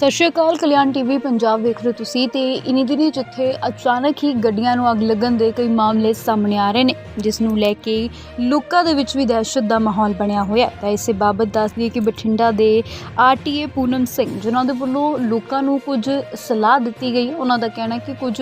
ਸਤਿ ਸ਼੍ਰੀ ਅਕਾਲ, ਕਲਿਆਣ ਟੀਵੀ ਪੰਜਾਬ ਵੇਖ ਰਹੇ ਹੋ ਤੁਸੀਂ ਤੇ ਇਨੀ ਦਿਨੀ ਜਿੱਥੇ ਅਚਾਨਕ ਹੀ ਗੱਡੀਆਂ ਨੂੰ ਅੱਗ ਲੱਗਣ ਦੇ ਕਈ ਮਾਮਲੇ ਸਾਹਮਣੇ ਆ ਰਹੇ ਨੇ, ਜਿਸ ਨੂੰ ਲੈ ਕੇ ਲੋਕਾਂ ਦੇ ਵਿੱਚ ਵੀ ਦਹਿਸ਼ਤ ਦਾ ਮਾਹੌਲ ਬਣਿਆ ਹੋਇਆ ਹੈ। ਤਾਂ ਇਸੇ ਬਾਬਤ ਦੱਸਦੀ ਦਈਏ ਕਿ ਬਠਿੰਡਾ ਦੇ ਆਰਟੀਏ ਪੂਨਮ ਸਿੰਘ, ਜਿਨ੍ਹਾਂ ਦੇ ਵੱਲੋਂ ਲੋਕਾਂ ਨੂੰ ਕੁਝ ਸਲਾਹ ਦਿੱਤੀ ਗਈ ਉਹਨਾਂ ਦਾ ਕਹਿਣਾ ਕਿ ਕੁਝ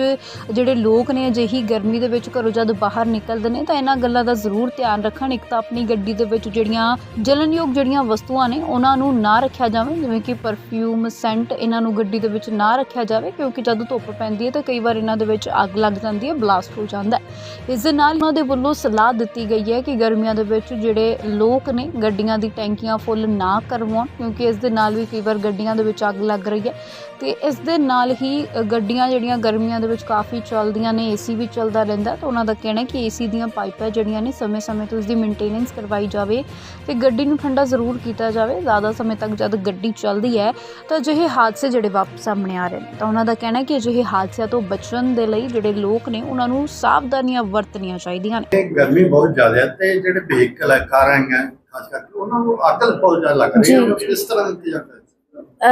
ਜਿਹੜੇ ਲੋਕ ਨੇ ਅਜਿਹੀ ਗਰਮੀ ਦੇ ਵਿੱਚ ਘਰੋਂ ਜਦ ਬਾਹਰ ਨਿਕਲਦੇ ਨੇ ਤਾਂ ਇਹਨਾਂ ਗੱਲਾਂ ਦਾ ਜ਼ਰੂਰ ਧਿਆਨ ਰੱਖਣ, ਇੱਕ ਤਾਂ ਆਪਣੀ ਗੱਡੀ ਦੇ ਵਿੱਚ ਜਿਹੜੀਆਂ ਜਲਨਯੋਗ ਜਿਹੜੀਆਂ ਵਸਤੂਆਂ ਨੇ, ਉਹਨਾਂ ਨੂੰ ਨਾ ਰੱਖਿਆ ਜਾਵੇ, ਜਿਵੇਂ ਕਿ ਪਰਫਿਊਮ ਸੈਂਟ ਇਹਨਾਂ ਨੂੰ ਗੱਡੀ ਦੇ ਵਿੱਚ ਨਾ ਰੱਖਿਆ ਜਾਵੇ, ਕਿਉਂਕਿ ਜਦੋਂ ਧੁੱਪ ਪੈਂਦੀ ਹੈ ਤਾਂ ਕਈ ਵਾਰ ਇਹਨਾਂ ਦੇ ਵਿੱਚ ਅੱਗ ਲੱਗ ਜਾਂਦੀ ਹੈ, ਬਲਾਸਟ ਹੋ ਜਾਂਦਾ ਹੈ। ਇਸ ਦੇ ਨਾਲ ਉਹਨਾਂ ਦੇ ਵੱਲੋਂ ਸਲਾਹ ਦਿੱਤੀ ਗਈ ਹੈ ਕਿ ਗਰਮੀਆਂ ਦੇ ਵਿੱਚ ਜਿਹੜੇ ਲੋਕ ਨੇ, ਗੱਡੀਆਂ ਦੀ ਟੈਂਕੀਆਂ ਫੁੱਲ ਨਾ ਕਰਵਾਉਣ, ਕਿਉਂਕਿ ਇਸ ਦੇ ਨਾਲ ਵੀ ਕਈ ਵਾਰ ਗੱਡੀਆਂ ਦੇ ਵਿੱਚ ਅੱਗ ਲੱਗ ਰਹੀ ਹੈ। ਤੇ ਇਸ ਦੇ ਨਾਲ ਹੀ ਗੱਡੀਆਂ ਜਿਹੜੀਆਂ ਗਰਮੀਆਂ ਦੇ ਵਿੱਚ ਕਾਫੀ ਚੱਲਦੀਆਂ ਨੇ, ਏਸੀ ਵੀ ਚੱਲਦਾ ਰਹਿੰਦਾ ਤਾਂ ਉਹਨਾਂ ਦਾ ਕਹਿਣਾ ਹੈ ਕਿ ਏਸੀ ਦੀਆਂ ਪਾਈਪਾਂ ਜਿਹੜੀਆਂ ਨੇ, ਸਮੇਂ-ਸਮੇਂ ਤੇ ਉਸ ਦੀ ਮੇਨਟੇਨੈਂਸ ਕਰਵਾਈ ਜਾਵੇ ਤੇ ਗੱਡੀ ਨੂੰ ਠੰਡਾ ਜ਼ਰੂਰ ਕੀਤਾ ਜਾਵੇ। ਜ਼ਿਆਦਾ ਸਮੇਂ ਤੱਕ ਜਦ ਗੱਡੀ ਚੱਲਦੀ ਹੈ, ਤਾਂ ਅਜਿਹੇ ਹਾਦਸੇ ਜਿਹੜੇ ਵਾਪਸ ਸਾਹਮਣੇ ਆ ਰਹੇ ਨੇ। ਤਾਂ ਉਹਨਾਂ ਦਾ ਕਹਿਣਾ ਹੈ ਕਿ ਅਜਿਹੇ ਹਾਦਸਿਆਂ ਤੋਂ ਬਚਣ ਦੇ ਲਈ ਜਿਹੜੇ ਲੋਕ ਨੇ ਉਹਨਾਂ ਨੂੰ ਸਾਵਧਾਨੀਆਂ ਵਰਤਣੀਆਂ ਚਾਹੀਦੀਆਂ ਨੇ। ਗਰਮੀ ਬਹੁਤ ਜ਼ਿਆਦਾ ਹੈ ਤੇ ਜਿਹੜੇ ਵਹੀਕਲ ਹੈ ਕਾਰਾਂ ਹੈਗੀਆਂ ਖਾਸ ਕਰਕੇ ਉਹਨਾਂ ਨੂੰ ਅਕਲ ਬਹੁਤ ਜ਼ਿਆਦਾ ਲੱਗ ਰਹੀ। ਹੈ। ਉਹਨਾਂ ਨੂੰ ਕਿਸ ਤਰ੍ਹਾਂ ਦਿੱਤੀ ਜਾਂਦੀ ਹੈ?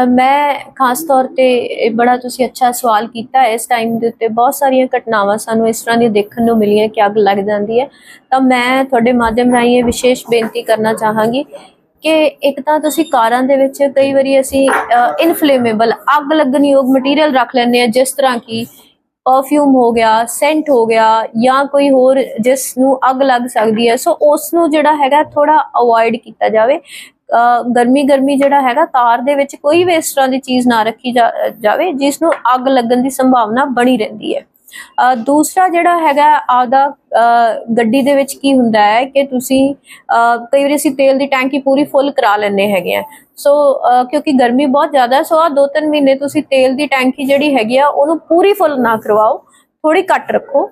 ਮੈਂ ਖਾਸ ਤੌਰ ਤੇ ਇਹ ਬੜਾ ਤੁਸੀਂ ਅੱਛਾ ਸਵਾਲ ਕੀਤਾ ਹੈ। ਇਸ ਟਾਈਮ ਦੇ ਉੱਤੇ। ਬਹੁਤ ਸਾਰੀਆਂ ਘਟਨਾਵਾਂ ਸਾਨੂੰ ਇਸ ਤਰ੍ਹਾਂ ਦੀਆਂ ਦੇਖਣ ਨੂੰ ਮਿਲੀਆਂ ਕਿ ਅੱਗ ਲੱਗ ਜਾਂਦੀ ਹੈ। ਤਾਂ ਮੈਂ ਤੁਹਾਡੇ ਮਾਧਿਅਮ ਰਾਹੀਂ ਇਹ ਵਿਸ਼ੇਸ਼ ਬੇਨਤੀ ਕਰਨਾ ਚਾਹਾਂਗੀ ਕਿ ਇੱਕ ਤਾਂ ਤੁਸੀਂ ਕਾਰਾਂ ਦੇ ਵਿੱਚ ਕਈ ਵਾਰੀ ਅਸੀਂ ਇਨਫਲੇਮੇਬਲ ਅੱਗ ਲੱਗਣ ਯੋਗ ਮਟੀਰੀਅਲ ਰੱਖ ਲੈਂਦੇ ਆ ਜਿਸ ਤਰ੍ਹਾਂ ਕਿ ਪਰਫਿਊਮ ਹੋ ਗਿਆ ਸੈਂਟ ਹੋ ਗਿਆ ਜਾਂ ਕੋਈ ਹੋਰ ਜਿਸ ਨੂੰ ਅੱਗ ਲੱਗ ਸਕਦੀ ਹੈ। ਸੋ ਉਸ ਨੂੰ ਜਿਹੜਾ ਹੈਗਾ ਥੋੜਾ ਅਵੋਇਡ ਕੀਤਾ ਜਾਵੇ। ਗਰਮੀ ਗਰਮੀ ਜਿਹੜਾ ਹੈਗਾ, ਤਾਰ ਦੇ ਵਿੱਚ ਕੋਈ ਵੀ ਇਸ ਤਰ੍ਹਾਂ ਦੀ ਚੀਜ਼ ਨਾ ਰੱਖੀ ਜਾ- ਜਾਵੇ, ਜਿਸ ਨੂੰ ਅੱਗ ਲੱਗਣ ਦੀ ਸੰਭਾਵਨਾ ਬਣੀ ਰਹਿੰਦੀ ਹੈ। ਦੂਸਰਾ ਜਿਹੜਾ ਹੈਗਾ ਆਪਦਾ ਅ, ਗੱਡੀ ਦੇ ਵਿੱਚ ਕੀ ਹੁੰਦਾ ਹੈ ਕਿ ਤੁਸੀਂ ਅ, ਕਈ ਵਾਰੀ ਅਸੀਂ ਤੇਲ ਦੀ ਟੈਂਕੀ ਪੂਰੀ ਫੁੱਲ ਕਰਾ ਲੈਂਦੇ ਹੈਗੇ ਆ ਸੋ ਅ, ਕਿਉਂਕਿ ਗਰਮੀ ਬਹੁਤ ਜ਼ਿਆਦਾ ਸੋ ਆ ਦੋ ਤਿੰਨ ਮਹੀਨੇ ਤੁਸੀਂ ਤੇਲ ਦੀ ਟੈਂਕੀ ਜਿਹੜੀ ਹੈਗੀ ਆ ਉਹਨੂੰ ਪੂਰੀ ਫੁੱਲ ਨਾ ਕਰਵਾਓ ਥੋੜੀ ਘੱਟ ਰੱਖੋ।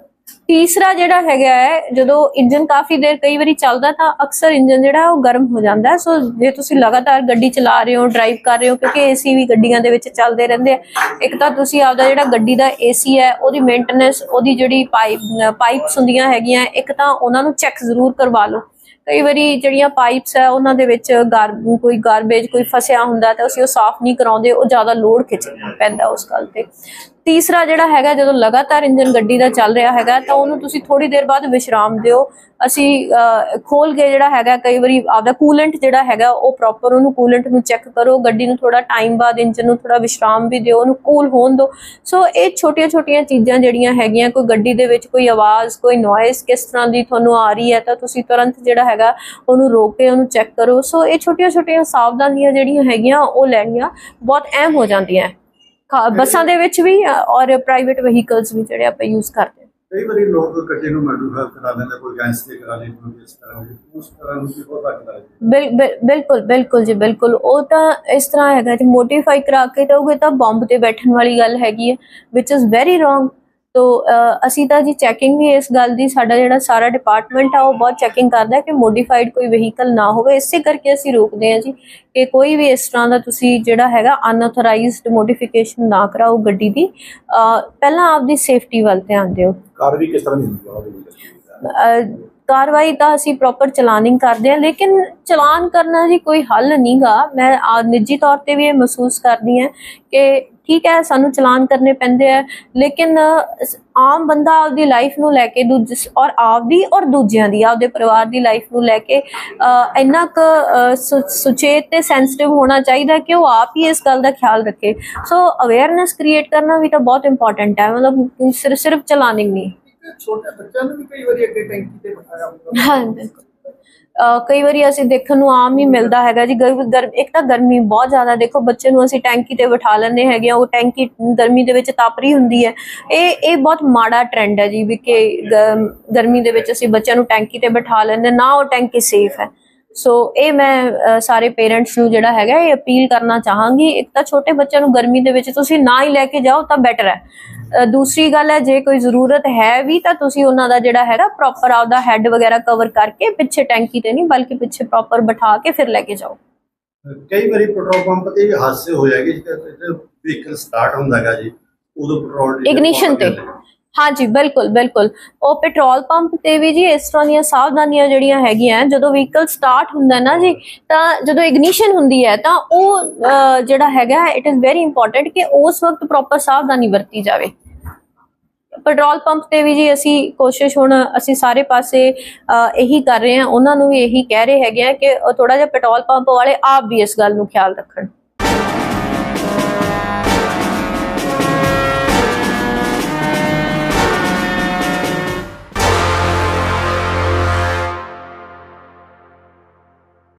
ਤੀਸਰਾ ਜਿਹੜਾ ਹੈਗਾ ਹੈ, ਜਦੋਂ ਇੰਜਨ ਕਾਫੀ ਦੇਰ ਕਈ ਵਾਰੀ ਚੱਲਦਾ ਤਾਂ ਅਕਸਰ ਇੰਜਨ ਜਿਹੜਾ ਉਹ ਗਰਮ ਹੋ ਜਾਂਦਾ ਹੈ। ਸੋ ਜੇ ਤੁਸੀਂ ਲਗਾਤਾਰ ਗੱਡੀ ਚਲਾ ਰਹੇ ਹੋ ਡਰਾਈਵ ਕਰ ਰਹੇ ਹੋ, ਕਿਉਂਕਿ ਏਸੀ ਵੀ ਗੱਡੀਆਂ ਦੇ ਵਿੱਚ ਚੱਲਦੇ ਰਹਿੰਦੇ ਆ, ਇੱਕ ਤਾਂ ਤੁਸੀਂ ਆਪਦਾ ਜਿਹੜਾ ਗੱਡੀ ਦਾ ਏਸੀ ਹੈ, ਉਹਦੀ ਮੇਨਟੇਨੈਂਸ ਉਹਦੀ ਜਿਹੜੀ ਪਾਈਪ ਪਾਈਪਸ ਹੁੰਦੀਆਂ ਹੈਗੀਆਂ, ਇੱਕ ਤਾਂ ਉਹਨਾਂ ਨੂੰ ਚੈੱਕ ਜ਼ਰੂਰ ਕਰਵਾ ਲਓ। ਕਈ ਵਾਰੀ ਜਿਹੜੀਆਂ ਪਾਈਪਸ ਹੈ, ਉਹਨਾਂ ਦੇ ਵਿੱਚ ਗਾਰ, ਕੋਈ ਗਾਰਬੇਜ ਕੋਈ ਫਸਿਆ ਹੁੰਦਾ ਤਾਂ ਅਸੀਂ ਉਹ ਸਾਫ਼ ਨਹੀਂ ਕਰਾਉਂਦੇ, ਉਹ ਜ਼ਿਆਦਾ ਲੋਡ ਖਿੱਚ ਪੈਂਦਾ ਉਸ ਗੱਲ ਤੇ। ਤੀਸਰਾ ਜਿਹੜਾ ਹੈਗਾ ਜਦੋਂ ਲਗਾਤਾਰ ਇੰਜਨ ਗੱਡੀ ਦਾ ਚੱਲ ਰਿਹਾ ਹੈਗਾ ਤਾਂ ਉਹਨੂੰ ਤੁਸੀਂ ਥੋੜੀ ਦੇਰ ਬਾਅਦ ਵਿਸ਼ਰਾਮ ਦਿਓ। ਅਸੀਂ ਅਹ, ਖੋਲ ਕੇ ਜਿਹੜਾ ਹੈਗਾ ਕਈ ਵਾਰੀ ਆਪਦਾ ਕੂਲੈਂਟ ਜਿਹੜਾ ਹੈਗਾ ਉਹ ਪ੍ਰੋਪਰ ਉਹਨੂੰ ਕੂਲੈਂਟ ਨੂੰ ਚੈੱਕ ਕਰੋ। ਗੱਡੀ ਨੂੰ ਥੋੜਾ ਟਾਈਮ ਬਾਅਦ ਇੰਜਨ ਨੂੰ ਥੋੜਾ ਵਿਸ਼ਰਾਮ ਵੀ ਦਿਓ ਉਹਨੂੰ ਕੂਲ ਹੋਣ ਦਿਓ। ਸੋ ਇਹ ਛੋਟੀਆਂ-ਛੋਟੀਆਂ ਚੀਜ਼ਾਂ ਜਿਹੜੀਆਂ ਹੈਗੀਆਂ ਕੋਈ ਗੱਡੀ ਦੇ ਵਿੱਚ ਕੋਈ ਆਵਾਜ਼ ਕੋਈ ਨੋਇਸ ਕਿਸ ਤਰ੍ਹਾਂ ਦੀ ਤੁਹਾਨੂੰ ਆ ਰਹੀ ਹੈ ਤਾਂ ਤੁਸੀਂ ਤੁਰੰਤ ਜਿਹੜਾ ਹੈਗਾ ਉਹਨੂੰ ਰੋਕ ਕੇ ਉਹਨੂੰ ਚੈੱਕ ਕਰੋ। ਸੋ ਇਹ ਛੋਟੀਆਂ-ਛੋਟੀਆਂ ਸਾਵਧਾਨੀਆਂ ਜਿਹੜੀਆਂ ਹੈਗੀਆਂ ਉਹ ਲੈਣੀਆਂ ਬਹੁਤ ਅਹਿਮ ਹੋ ਜਾਂਦੀਆਂ। ਬੱਸਾਂ ਦੇ ਵਿੱਚ ਵੀ ਔਰ ਪ੍ਰਾਈਵੇਟ ਵਹੀਕਲਸ ਵੀ ਜਿਹੜੇ ਆਪਾਂ ਯੂਜ਼ ਕਰਦੇ ਹਾਂ। ਕਈ ਵਾਰੀ ਲੋਕ ਗੱਡੀ ਨੂੰ ਮੋਡੀਫਾਈ ਕਰਾ ਲੈਂਦੇ ਕੋਈ ਗੈਸ ਤੇ ਕਰਾ ਲੈਂਦੇ ਕੋਈ ਇਸ ਤਰ੍ਹਾਂ ਦੀ ਉਸ ਤਰ੍ਹਾਂ ਵੀ ਬਹੁਤ ਲੱਗਦੀ ਬਿਲਕੁਲ ਬਿਲਕੁਲ ਜੀ ਬਿਲਕੁਲ। ਉਹ ਤਾਂ ਇਸ ਤਰ੍ਹਾਂ ਹੈਗਾ ਜੀ ਮੋਡੀਫਾਈ ਕਰਾ ਕੇ ਤਾਂ ਉਹ ਤਾਂ ਬੰਬ ਤੇ ਬੈਠਣ ਵਾਲੀ ਗੱਲ ਹੈਗੀ ਹੈ ਵਿਚ ਇਜ਼ ਵੈਰੀ ਰੋਂਗ ਤੋ ਅਸੀਂ ਤਾਂ ਜੀ ਚੈਕਿੰਗ ਵੀ ਇਸ ਗੱਲ ਦੀ ਸਾਡਾ ਜਿਹੜਾ ਸਾਰਾ ਡਿਪਾਰਟਮੈਂਟ ਆ ਉਹ ਬਹੁਤ ਚੈਕਿੰਗ ਕਰਦਾ ਕਿ ਮੋਡੀਫਾਈਡ ਕੋਈ ਵਹੀਕਲ ਨਾ ਹੋਵੇ। ਇਸੇ ਕਰਕੇ ਅਸੀਂ ਰੋਕਦੇ ਹਾਂ ਜੀ ਕਿ ਕੋਈ ਵੀ ਇਸ ਤਰ੍ਹਾਂ ਦਾ ਤੁਸੀਂ ਜਿਹੜਾ ਹੈਗਾ ਅਨਆਥੋਰਾਈਜ਼ਡ ਮੋਡੀਫਿਕੇਸ਼ਨ ਨਾ ਕਰਾਓ ਗੱਡੀ ਦੀ। ਪਹਿਲਾਂ ਆਪਦੀ ਸੇਫਟੀ ਵੱਲ ਧਿਆਨ ਦਿਓ। ਕਾਰ ਵੀ ਕਿਸ ਤਰ੍ਹਾਂ ਦੀ ਹੁੰਦੀ ਹੈ? ਕਾਰਵਾਈ ਤਾਂ ਅਸੀਂ ਪ੍ਰੋਪਰ ਚਲਾਨਿੰਗ ਕਰਦੇ ਹਾਂ ਲੇਕਿਨ ਚਲਾਨ ਕਰਨਾ ਜੀ ਕੋਈ ਹੱਲ ਨਹੀਂਗਾ ਮੈਂ ਆ ਨਿੱਜੀ ਤੌਰ ਤੇ ਵੀ ਇਹ ਮਹਿਸੂਸ ਕਰਦੀ ਹਾਂ ਕਿ ਠੀਕ ਹੈ ਸਾਨੂੰ ਚਲਾਨ ਕਰਨੇ ਪੈਂਦੇ ਆ। ਲੇਕਿਨ ਆਮ ਬੰਦਾ ਆਪਦੀ ਲਾਈਫ ਨੂੰ ਲੈ ਕੇ ਦੂਜੇ ਔਰ ਆਪਦੀ ਔਰ ਦੂਜਿਆਂ ਦੀ ਆਪਦੇ ਪਰਿਵਾਰ ਦੀ ਲਾਈਫ ਨੂੰ ਲੈ ਕੇ ਇੰਨਾ ਕੁ ਸੁਚੇਤ ਤੇ ਸੈਂਸਿਟਿਵ ਹੋਣਾ ਚਾਹੀਦਾ ਕਿ ਉਹ ਆਪ ਹੀ ਇਸ ਗੱਲ ਦਾ ਖਿਆਲ ਰੱਖੇ। ਸੋ ਅਵੇਅਰਨੈਸ ਕ੍ਰੀਏਟ ਕਰਨਾ ਵੀ ਤਾਂ ਬਹੁਤ ਇੰਪੋਰਟੈਂਟ ਹੈ। ਮਤਲਬ ਸਿਰਫ ਸਿਰਫ ਚਲਾਨਿੰਗ ਨਹੀਂ। ਛੋਟੇ ਬੱਚਿਆਂ ਨੂੰ ਵੀ ਕਈ ਵਾਰੀ ਅੱਗੇ ਟੈਂਕੀ ਤੇ ਬਿਠਾਇਆ ਹੁੰਦਾ। ਹਾਂ ਬਿਲਕੁਲ। ਕਈ ਵਾਰੀ ਅਸੀਂ ਦੇਖਣ ਨੂੰ ਆਮ ਹੀ ਮਿਲਦਾ ਹੈਗਾ ਜੀ ਗਰਮ ਇੱਕ ਤਾਂ ਗਰਮੀ ਬਹੁਤ ਜ਼ਿਆਦਾ, ਦੇਖੋ ਬੱਚੇ ਨੂੰ ਅਸੀਂ ਟੈਂਕੀ ਤੇ ਬਿਠਾ ਲੈਂਦੇ ਹੈਗੇ ਆ ਉਹ ਟੈਂਕੀ ਗਰਮੀ ਦੇ ਵਿੱਚ ਤਪ ਰਹੀ ਹੁੰਦੀ ਹੈ। ਇਹ ਇਹ ਬਹੁਤ ਮਾੜਾ ਟ੍ਰੈਂਡ ਹੈ ਜੀ ਵੀ ਕਿ ਗਰਮੀ ਦੇ ਵਿੱਚ ਅਸੀਂ ਬੱਚਿਆਂ ਨੂੰ ਟੈਂਕੀ ਤੇ ਬਿਠਾ ਲੈਂਦੇ ਨਾ ਉਹ ਟੈਂਕੀ ਸੇਫ ਹੈ। ਸੋ ਇਹ ਮੈਂ ਸਾਰੇ ਪੇਰੈਂਟਸ ਨੂੰ ਜਿਹੜਾ ਹੈਗਾ, ਇਹ ਅਪੀਲ ਕਰਨਾ ਚਾਹਾਂਗੀ। ਇੱਕ ਤਾਂ ਛੋਟੇ ਬੱਚਿਆਂ ਨੂੰ ਗਰਮੀ ਦੇ ਵਿੱਚ ਤੁਸੀਂ ਨਾ ਹੀ ਲੈ ਕੇ ਜਾਓ ਤਾਂ ਬੈਟਰ ਹੈ। ਦੂਸਰੀ ਗੱਲ ਹੈ ਜੇ ਕੋਈ ਜ਼ਰੂਰਤ ਹੈ ਵੀ ਤਾਂ ਤੁਸੀਂ ਉਹਨਾਂ ਦਾ ਜਿਹੜਾ ਹੈਗਾ ਪ੍ਰੋਪਰ ਆਪਦਾ ਹੈੱਡ ਵਗੈਰਾ ਕਵਰ ਕਰਕੇ ਪਿੱਛੇ ਟੈਂਕੀ ਤੇ ਨਹੀਂ ਬਲਕਿ ਪਿੱਛੇ ਪ੍ਰੋਪਰ ਬਿਠਾ ਕੇ ਫਿਰ ਲੈ ਕੇ ਜਾਓ ਕਈ ਵਾਰੀ ਪੈਟਰੋਲ ਪੰਪ ਤੇ ਵੀ ਹਾਦਸੇ ਹੋ ਜਾਏਗੇ ਜਿੱਥੇ ਵਹੀਕਲ ਸਟਾਰਟ ਹੁੰਦਾ ਹੈਗਾ ਜੀ ਉਦੋਂ ਪੈਟਰੋਲ ਪੰਪ ਤੇ। ਹਾਂਜੀ, ਬਿਲਕੁਲ ਬਿਲਕੁਲ। ਉਹ ਪੈਟਰੋਲ ਪੰਪ ਤੇ ਵੀ ਜੀ ਇਸ ਤਰ੍ਹਾਂ ਦੀਆਂ ਸਾਵਧਾਨੀਆਂ ਜਿਹੜੀਆਂ ਹੈਗੀਆਂ, ਜਦੋਂ ਵਹੀਕਲ ਸਟਾਰਟ ਹੁੰਦਾ ਨਾ ਜੀ, ਤਾਂ ਜਦੋਂ ਇਗਨੀਸ਼ਨ ਹੁੰਦੀ ਹੈ, ਤਾਂ ਉਹ ਜਿਹੜਾ ਹੈਗਾ ਇਟ ਇਜ਼ ਵੈਰੀ ਇੰਪੋਰਟੈਂਟ ਕਿ ਉਸ ਵਕਤ ਪ੍ਰੋਪਰ ਸਾਵਧਾਨੀ ਵਰਤੀ ਜਾਵੇ। ਪੈਟਰੋਲ ਪੰਪ ਤੇ ਵੀ ਜੀ ਅਸੀਂ ਕੋਸ਼ਿਸ਼ ਹੁਣ, ਅਸੀਂ ਸਾਰੇ ਪਾਸੇ ਇਹੀ ਕਰ ਰਹੇ ਹਾਂ। ਉਹਨਾਂ ਨੂੰ ਵੀ ਇਹੀ ਕਹਿ ਰਹੇ ਹੈਗੇ ਆ ਕਿ ਥੋੜਾ ਜਿਹਾ ਪੈਟਰੋਲ ਪੰਪ ਵਾਲੇ ਆਪ ਵੀ ਇਸ ਗੱਲ ਨੂੰ ਖਿਆਲ ਰੱਖਣ।